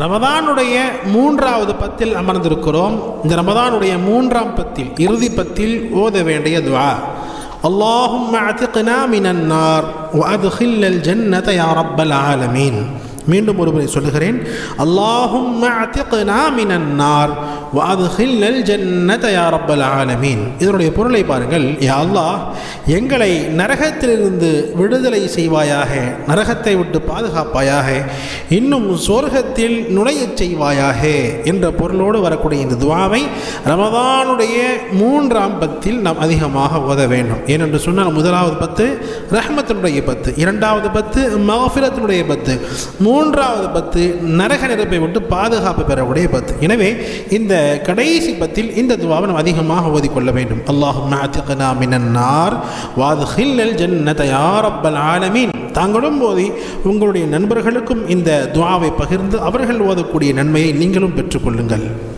ரமதானுடைய மூன்றாவது பத்தில் அமர்ந்திருக்கிறோம். இந்த ரமதானுடைய மூன்றாம் பத்தில் இறுதி பத்தில் ஓத வேண்டிய துவா. அல்லாஹும் மினன்னார் அதுஹில்லல் ஜன்னத யா ரப்பல் ஆலமீன். மீண்டும் ஒருமுறை சொல்லுகிறேன். முறை சொல்லுகிறேன் அல்லாஹும் மினன்னார் வாதுஹில்லல் ஜன்னத யா ரப்பல் ஆலமீன். இதனுடைய பொருளை பாருங்கள். யா அல்லாஹ் எங்களை நரகத்திலிருந்து விடுதலை செய்வாயாக நரகத்தை விட்டு பாதுகாப்பாயாக இன்னும் சொர்க்கத்தில் நுழையச் செய்வாயாக என்ற பொருளோடு வரக்கூடிய இந்த துவாவை ரமதானுடைய மூன்றாம் பத்தில் நாம் அதிகமாக ஓத வேண்டும். ஏனென்று சொன்னால் முதலாவது பத்து ரஹ்மத்தினுடைய பத்து இரண்டாவது பத்து மகஃபிரத்தினுடைய பத்து மூன்றாவது பத்து நரக நெருப்பை விட்டு பாதுகாப்பு பெறக்கூடிய பத்து. எனவே இந்த கடைசி பத்தில் இந்த துவாவை நாம் அதிகமாக ஓதிக்கொள்ள வேண்டும். அல்லாஹும் மினன்னார். வாதுஹில்லல் ஜன்னத யாரப்பல் ஆலமீன். தாங்களும் போதி உங்களுடைய நண்பர்களுக்கும் இந்த துவாவை பகிர்ந்து அவர்கள் ஓதக்கூடிய நன்மையை நீங்களும் பெற்றுக்கொள்ளுங்கள்.